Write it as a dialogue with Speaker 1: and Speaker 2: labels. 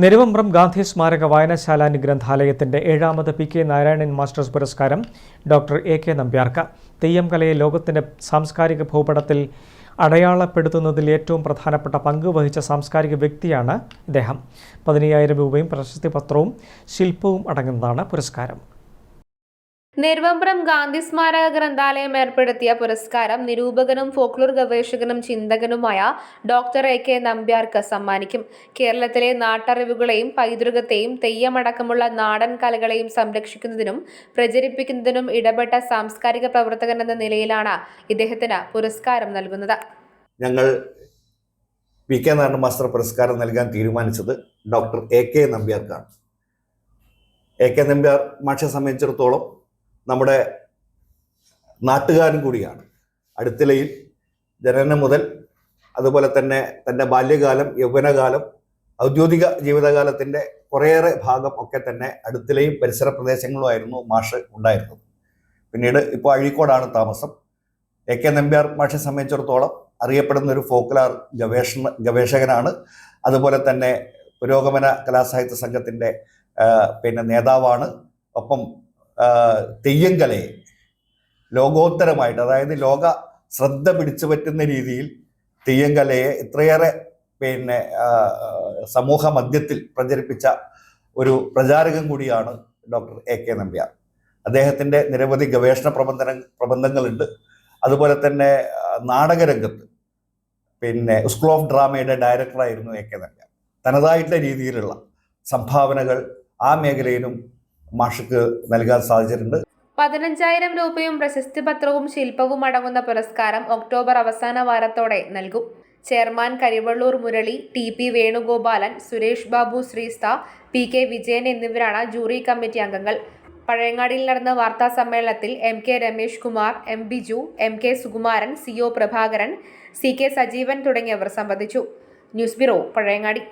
Speaker 1: നെരുവമ്പ്രം ഗാന്ധി സ്മാരക വായനശാല ഗ്രന്ഥാലയത്തിന്റെ ഏഴാമത് പി കെ നാരായണൻ മാസ്റ്റേഴ്സ് പുരസ്കാരം ഡോക്ടർ എ. കെ. നമ്പ്യാർക്ക. തെയ്യം കലയെ ലോകത്തിന്റെ സാംസ്കാരിക ഭൂപടത്തിൽ അടയാളപ്പെടുത്തുന്നതിൽ ഏറ്റവും പ്രധാനപ്പെട്ട പങ്ക് വഹിച്ച സാംസ്കാരിക വ്യക്തിയാണ് ഇദ്ദേഹം. പതിനയ്യായിരം രൂപയും പ്രശസ്തി പത്രവും ശില്പവും അടങ്ങുന്നതാണ് പുരസ്കാരം.
Speaker 2: നെരുവമ്പ്രം ഗാന്ധി സ്മാരക ഗ്രന്ഥാലയം ഏർപ്പെടുത്തിയ പുരസ്കാരം നിരൂപകനും ഫോക്ലോർ ഗവേഷകനും ചിന്തകനുമായ ഡോക്ടർ എ കെ നമ്പ്യാർക്ക് സമ്മാനിക്കും. കേരളത്തിലെ നാട്ടറിവുകളെയും പൈതൃകത്തെയും തെയ്യമടക്കമുള്ള നാടൻ കലകളെയും സംരക്ഷിക്കുന്നതിനും പ്രചരിപ്പിക്കുന്നതിനും ഇടപെട്ട സാംസ്കാരിക പ്രവർത്തകൻ എന്ന നിലയിലാണ് ഇദ്ദേഹത്തിന് പുരസ്കാരം നൽകുന്നത്.
Speaker 3: ഞങ്ങൾ പി കെ നാരായണ മാസ്റ്റർ പുരസ്കാരം നൽകാൻ തീരുമാനിച്ചത് ഡോക്ടർ എ കെ നമ്പ്യാർക്കാണ്. എ കെ നമ്പ്യാർ മാഷെ സംബന്ധിച്ചിടത്തോളം നമ്മുടെ നാട്ടുകാരൻ കൂടിയാണ്. അടുത്തിലയിൽ ജനനം മുതൽ അതുപോലെ തന്നെ തന്റെ ബാല്യകാലം യൗവനകാലം ഔദ്യോഗിക ജീവിതകാലത്തിന്റെ കുറേയേറെ ഭാഗം ഒക്കെ തന്നെ അടുത്തിലെയും പരിസര പ്രദേശങ്ങളുമായിരുന്നു മാഷ് ഉണ്ടായിരുന്നത്. പിന്നീട് ഇപ്പോൾ അഴീക്കോടാണ് താമസം. എ കെ നമ്പ്യാർ മാഷെ സംബന്ധിച്ചിടത്തോളം അറിയപ്പെടുന്ന ഒരു ഫോക്ലാർ ഗവേഷണ ഗവേഷകനാണ്. അതുപോലെ തന്നെ പുരോഗമന കലാസാഹിത്യ സംഘത്തിന്റെ പിന്നെ നേതാവാണ്. ഒപ്പം തെയ്യങ്കലയെ ലോകോത്തരമായിട്ട് അതായത് ലോക ശ്രദ്ധ പിടിച്ചു പറ്റുന്ന രീതിയിൽ തെയ്യങ്കലയെ ഇത്രയേറെ പിന്നെ സമൂഹ മധ്യത്തിൽ പ്രചരിപ്പിച്ച ഒരു പ്രചാരകൻ കൂടിയാണ് ഡോക്ടർ എ കെ നമ്പ്യാർ. അദ്ദേഹത്തിന്റെ നിരവധി ഗവേഷണ പ്രബന്ധന പ്രബന്ധങ്ങളുണ്ട്. അതുപോലെ തന്നെ നാടകരംഗത്ത് പിന്നെ സ്കൂൾ ഓഫ് ഡ്രാമയുടെ ഡയറക്ടറായിരുന്നു എ കെ നമ്പ്യാർ. തനതായിട്ടുള്ള രീതിയിലുള്ള സംഭാവനകൾ ആ മേഖലയിലും മാഷക്ക് നൽകാൻ സാധിച്ചിട്ടുണ്ട്.
Speaker 2: പതിനഞ്ചായിരം രൂപയും പ്രശസ്തി പത്രവും ശില്പവും അടങ്ങുന്ന പുരസ്കാരം ഒക്ടോബർ അവസാന വാരത്തോടെ നൽകും. Chairman Karivellur Murali T P Venugopalan Suresh Babu ശ്രീസ്ത P K Vijayan എന്നിവരാണ് ജൂറി കമ്മിറ്റി അംഗങ്ങൾ. പഴയങ്ങാടിയിൽ നടന്ന വാർത്താ സമ്മേളനത്തിൽ M K Ramesh Kumar M Biju M K Sukumaran C O Prabhakaran C K Sajeevan തുടങ്ങിയവർ സംബന്ധിച്ചു. News bureau Pazhayangadi.